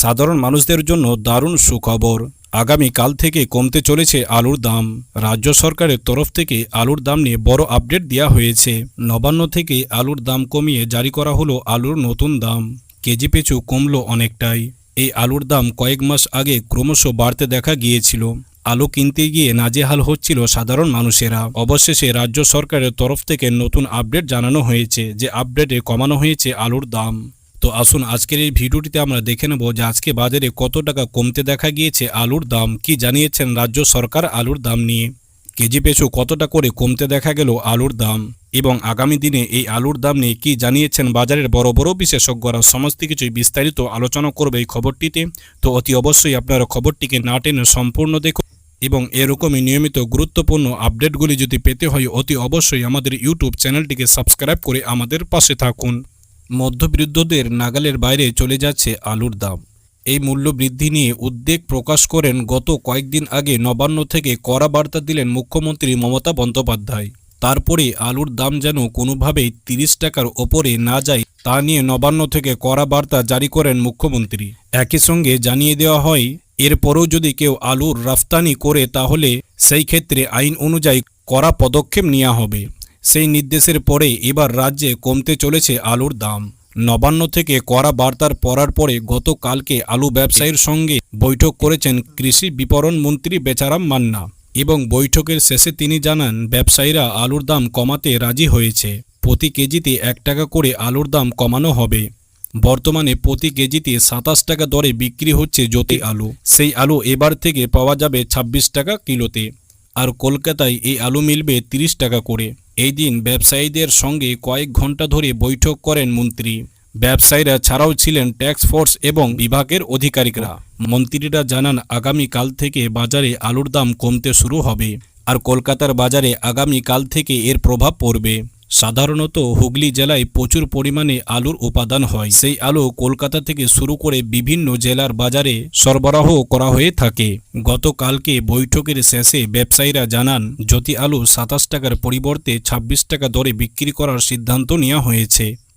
সাধারণ মানুষদের জন্য দারুণ সুখবর। আগামী কাল থেকে কমতে চলেছে আলুর দাম। রাজ্য সরকারের তরফ থেকে আলুর দাম নিয়ে বড় আপডেট দেওয়া হয়েছে। নবান্ন থেকে আলুর দাম কমিয়ে জারি করা হলো আলুর নতুন দাম। কেজি পিছু কমলো অনেকটাই। এই আলুর দাম কয়েক মাস আগে ক্রমশ বাড়তে দেখা গিয়েছিল। আলু কিনতে গিয়ে নাজেহাল হচ্ছিল সাধারণ মানুষেরা। অবশেষে রাজ্য সরকারের তরফ থেকে নতুন আপডেট জানানো হয়েছে যে, আপডেটে কমানো হয়েছে আলুর দাম। তো আসুন, আজকের এই ভিডিওটিতে আমরা দেখে নেব যে আজকে বাজারে কত টাকা কমতে দেখা গিয়েছে, আলুর দাম কি জানিয়েছেন রাজ্য সরকার আলুর দাম নিয়ে। কেজি পেছু কতটা করে কমতে দেখা গেল আলুর দাম এবং আগামী দিনে এই আলুর দাম নিয়ে কি জানিয়েছেন বাজারের বড় বড় বিশেষজ্ঞরা, সমস্ত কিছুই বিস্তারিত আলোচনা করবে এই খবরটিতে। তো অতি অবশ্যই আপনারা খবরটিকে না টেনে সম্পূর্ণ দেখুন এবং এরকমই নিয়মিত গুরুত্বপূর্ণ আপডেটগুলি যদি পেতে হয়, অতি অবশ্যই আমাদের ইউটিউব চ্যানেলটিকে সাবস্ক্রাইব করে আমাদের পাশে থাকুন। মধ্যবিত্তদের নাগালের বাইরে চলে যাচ্ছে আলুর দাম। এই মূল্য বৃদ্ধি নিয়ে উদ্বেগ প্রকাশ করেন গত কয়েকদিন আগে নবান্ন থেকে কড়া বার্তা দিলেন মুখ্যমন্ত্রী মমতা বন্দ্যোপাধ্যায়। তারপরে আলুর দাম যেন কোনোভাবেই তিরিশ টাকার ওপরে না যায়, তা নিয়ে নবান্ন থেকে কড়া বার্তা জারি করেন মুখ্যমন্ত্রী। একই সঙ্গে জানিয়ে দেওয়া হয়, এরপরও যদি কেউ আলুর রফতানি করে, তাহলে সেই ক্ষেত্রে আইন অনুযায়ী কড়া পদক্ষেপ নেওয়া হবে। সেই নির্দেশের পরে এবার রাজ্যে কমতে চলেছে আলুর দাম। নবান্ন থেকে কড়া বার্তার পড়ার পরে গতকালকে আলু ব্যবসায়ীর সঙ্গে বৈঠক করেছেন কৃষি বিপণন মন্ত্রী বেচারাম মান্না এবং বৈঠকের শেষে তিনি জানান, ব্যবসায়ীরা আলুর দাম কমাতে রাজি হয়েছে। প্রতি কেজিতে এক টাকা করে আলুর দাম কমানো হবে। বর্তমানে প্রতি কেজিতে সাতাশ টাকা দরে বিক্রি হচ্ছে জ্যোতি আলু। সেই আলু এবার থেকে পাওয়া যাবে ২৬ টাকা কিলোতে। আর কলকাতায় এই আলু মিলবে ৩০ টাকা করে। এই দিন ব্যবসায়ীদের সঙ্গে কয়েক ঘণ্টা ধরে বৈঠক করেন মন্ত্রী। ব্যবসায়ীরা ছাড়াও ছিলেন ট্যাক্স ফোর্স এবং বিভাগের অধিকারিকরা। মন্ত্রীরা জানান, আগামী কাল থেকে বাজারে আলুর দাম কমতে শুরু হবে। আর কলকাতার বাজারে আগামী কাল থেকে এর প্রভাব পড়বে। সাধারণত হুগলি জেলায় প্রচুর পরিমাণে আলুর উপাদান হয়। সেই আলু কলকাতা থেকে শুরু করে বিভিন্ন জেলার বাজারে সরবরাহ করা হয়ে থাকে। গতকালকে বৈঠকের শেষে ব্যবসায়ীরা জানান, যদি আলু সাতাশ টাকার পরিবর্তে ২৬ টাকা দরে বিক্রি করার সিদ্ধান্ত নেওয়া হয়েছে